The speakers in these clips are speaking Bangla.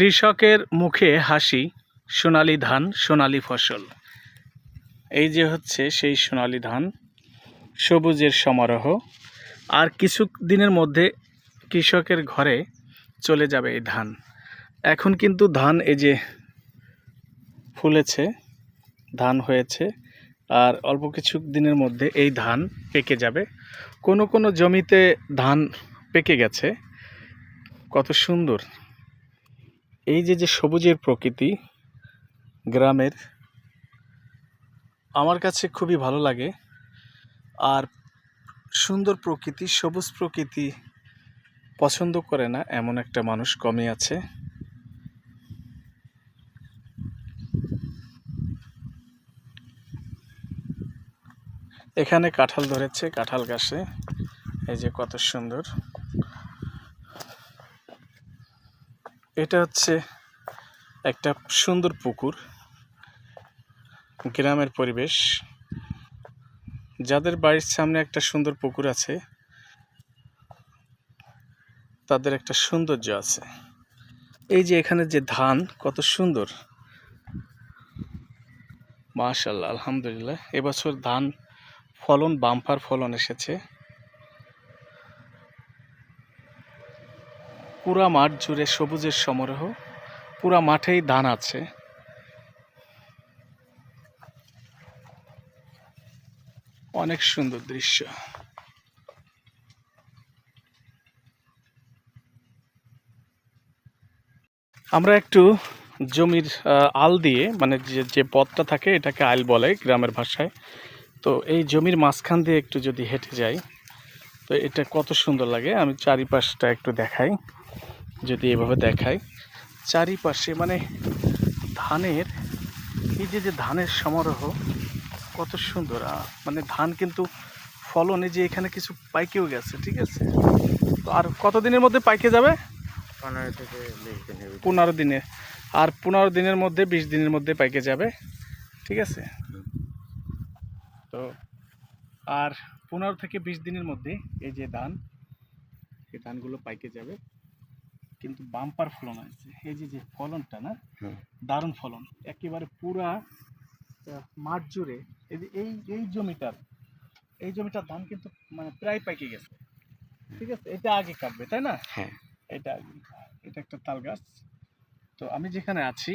কৃষকের মুখে হাসি, সোনালী ধান, সোনালী ফসল। এই যে হচ্ছে সেই সোনালী ধান, সবুজের সমারোহ। আর কিছু দিনের মধ্যে কৃষকের ঘরে চলে যাবে এই ধান। এখন কিন্তু ধান এই যে ফুলেছে, ধান হয়েছে, আর অল্প কিছু দিনের মধ্যে এই ধান পেকে যাবে। কোনো কোনো জমিতে ধান পেকে গেছে। কত সুন্দর। এই যে যে সবুজের প্রকৃতি গ্রামের, আমার কাছে খুবই ভালো লাগে। আর সুন্দর প্রকৃতি, সবুজ প্রকৃতি পছন্দ করে না এমন একটা মানুষ কমই আছে। এখানে কাঁঠাল ধরেছে, কাঁঠাল গাছে। এই যে কত সুন্দর। এটা হচ্ছে একটা সুন্দর পুকুর, গ্রামের পরিবেশ। যাদের বাড়ির সামনে একটা সুন্দর পুকুর আছে, তাদের একটা সৌন্দর্য আছে। এই যে এখানে যে ধান, কত সুন্দর। মাশাল্লাহ আলহামদুলিল্লাহ, এবছর ধান ফলন, বাম্পার ফলন এসেছে। পুরা মাঠ জুড়ে সবুজের সমারোহ, পুরা মাঠেই ধান আছে। অনেক সুন্দর দৃশ্য। আমরা একটু জমির আল দিয়ে মানে যে যে পথটা থাকে, এটাকে আইল বলে গ্রামের ভাষায়। তো এই জমির মাঝখান দিয়ে একটু যদি হেঁটে যাই, তো এটা কত সুন্দর লাগে। আমি চারিপাশটা একটু দেখাই। যদি এভাবে দেখায় চারিপাশে মানে ধানের এই যে যে ধানের সমারোহ কত সুন্দর মানে ধান কিন্তু ফলনে যে এখানে কিছু পাইকেও গেছে ঠিক আছে? তো আর কতদিনের মধ্যে পাইকে যাবে? পনেরো থেকে পনেরো দিনে। আর পনেরো দিনের মধ্যে বিশ দিনের মধ্যে পাইকে যাবে ঠিক আছে? তো আর পনেরো থেকে বিশ দিনের মধ্যে এই যে ধান এই ধানগুলো পাইকে যাবে। কিন্তু বাম্পার ফলন হয়েছে এই যে যে ফলনটা না দারুণ ফলন। একেবারে পুরা মাঠ জুড়ে এই যে এই এই জমিটার এই জমিটার ধান কিন্তু মানে প্রায় পাইকে গেছে। ঠিক আছে? এটা আগে কাটবে তাই না? হ্যাঁ। এটা এটা একটা তাল গাছ। তো আমি যেখানে আছি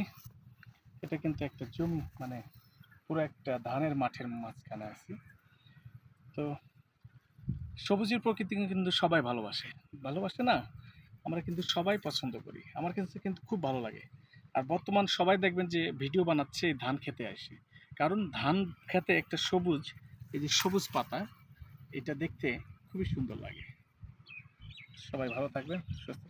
এটা কিন্তু একটা জমি মানে পুরো একটা ধানের মাঠের মাঝখানে আছি। তো সবুজের প্রকৃতি কিন্তু সবাই ভালোবাসে। ভালোবাসে না? আমরা কিন্তু সবাই পছন্দ করি। আমার কাছে কিন্তু খুব ভালো লাগে। আর বর্তমান সবাই দেখবেন যে ভিডিও বানাচ্ছে ধান খেতে আসে। কারণ ধান খেতে একটা সবুজ, এই যে সবুজ পাতা, এটা দেখতে খুবই সুন্দর লাগে। সবাই ভালো থাকবেন, সুস্থ